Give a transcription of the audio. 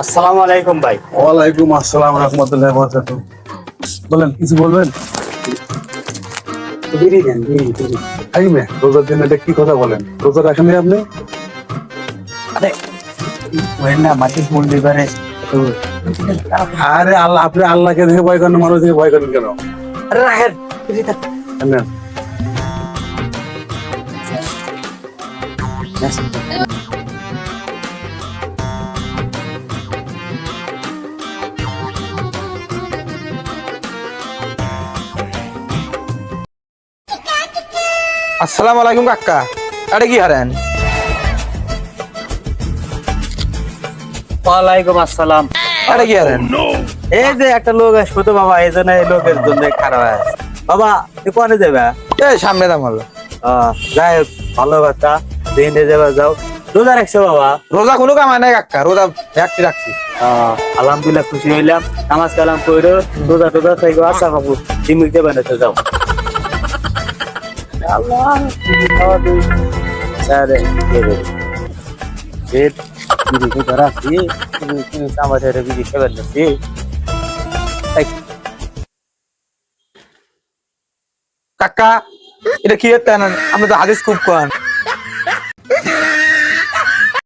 আসসালামু আলাইকুম ভাই। ওয়ালাইকুম আসসালাম রহমতুল্লাহ বরকাত বলেন কিছু বলবেন? বিড়ি দেন বিড়ি বিড়ি। থাকবে? রোজার দিন এটা কি কথা বলেন? রোজা রাখেন আপনি? আরে ওই না মাটি ফুল দিবারে। আরে আল্লাহ আপনি আল্লাহকে দেখে ভয় করেন মানুষ দেখে ভয় করেন কেন? আরে রাখেন আসসালামু আলাইকুম কাকা। আরে কি হারেন? ওয়ালাইকুম আসসালাম। আরে কি হারেন? এই যে একটা লোক আসব তো বাবা এই জন্য এই লোকের জন্য খারাপ আছে বাবা তুই কোনে যাবে? এই সামনে দাম হলো। যাই হোক, ভালো কথা। দিনে যাবে যাও। রোজা রাখছো বাবা? রোজা কোনো কামাই নাই কাকা রোজা একটি রাখছি। আহ, আলহামদুলিল্লাহ খুশি হইলাম। নামাজ কালাম পড়ো রোজা টোজা থেকে আশা বাবু যাবে না তো যাও। আল্লাহ, খাওয়া দিও। আরে, কে রে? পেট রাখছি, তুমি- তুমি আমাদের কাকা এটা কি আপনি তো হাদিস খুব কন